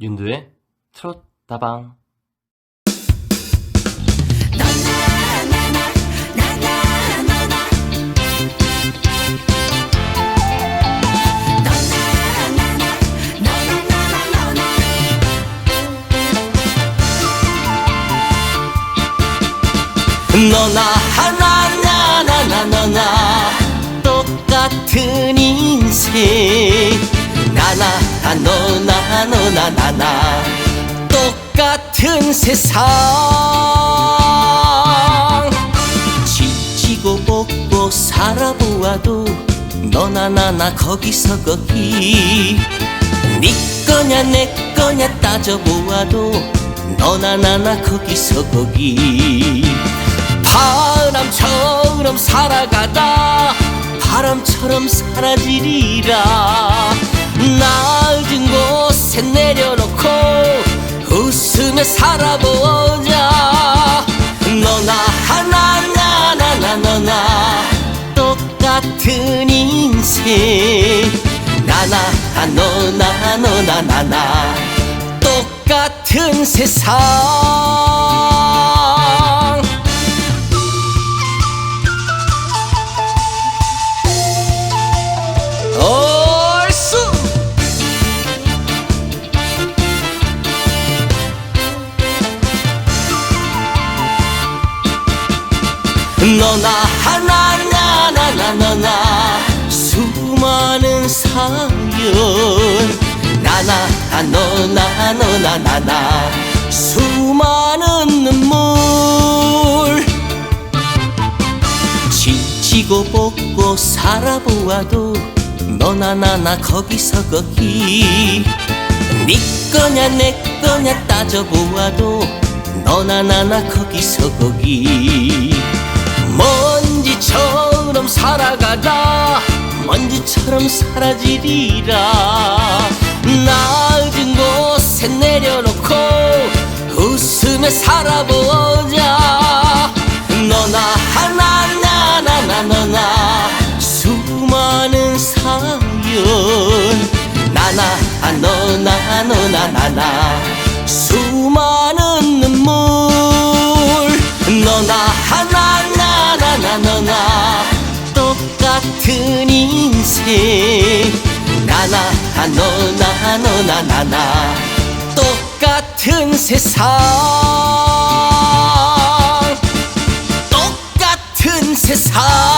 윤두의 트롯 다방. 너나 같은 인생. 나나 아, 너나 너나 나나. 똑같은 세상. 지치고 볶고 살아보아도 너나 나나 거기서 거기. 네 거냐 내 거냐 따져보아도 너나 나나 거기서 거기. 바람처럼 바람처럼 사라지리라. 낮은 곳에 내려놓고 웃으며 살아보자. 너나 하나 나나 나 너나. 똑같은 인생. 나나 아, 너나 너나 나나. 똑같은 세상 너나 하나 나나 나 너나 수많은 사연 나나 아, 너나 너나 나나 수많은 눈물 지치고 볶고 살아보아도 너나 나나 거기서 거기 네 거냐 내 거냐 따져보아도 너나 나나 거기서 거기 살아가다 먼지처럼 사라지리라. 낮은 곳에 내려놓고 웃으며 살아보자. 너나 하나 나나 나 너나. 수많은 사연 나나 아 너나 너나 나나. 수많은 인생 나나 아 너나 너나 나나. 똑같은 세상. 똑같은 세상